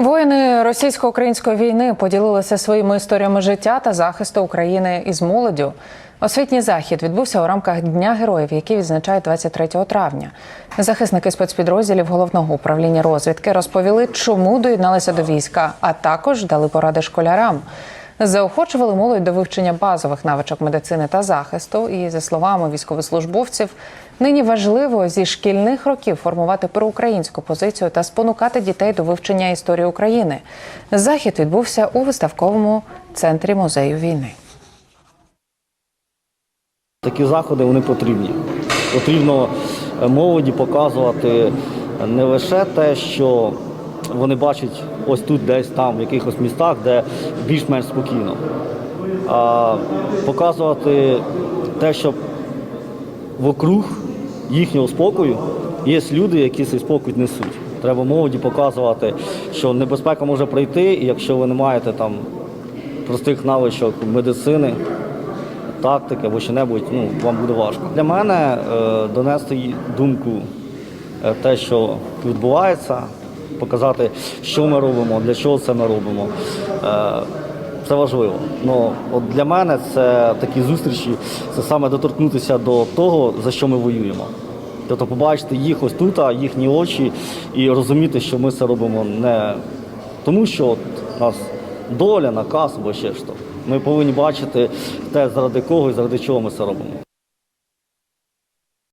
Воїни російсько-української війни поділилися своїми історіями життя та захисту України із молоддю. Освітній захід відбувся у рамках Дня героїв, який відзначають 23 травня. Захисники спецпідрозділів головного управління розвідки розповіли, чому доєдналися до війська, а також дали поради школярам. Заохочували молодь до вивчення базових навичок медицини та захисту. І за словами військовослужбовців, нині важливо зі шкільних років формувати проукраїнську позицію та спонукати дітей до вивчення історії України. Захід відбувся у виставковому центрі музею війни. Такі заходи вони потрібні. Потрібно е, молоді показувати не лише те, що вони бачать ось тут, десь там, в якихось містах, де більш-менш спокійно, а показувати те, що вокруг їхнього спокою є люди, які цей спокій несуть. Треба молоді показувати, що небезпека може прийти, і якщо ви не маєте там простих навичок медицини, тактики або що-небудь, ну, вам буде важко. Для мене е, донести думку е, те, що відбувається, показати, що ми робимо, для чого це ми робимо. Е, це важливо. Ну, от для мене це такі зустрічі, це саме доторкнутися до того, за що ми воюємо. Тобто побачити їх ось тут, їхні очі, і розуміти, що ми це робимо не тому, що от нас доля, наказ або ще що. Ми повинні бачити те, заради кого і заради чого ми це робимо.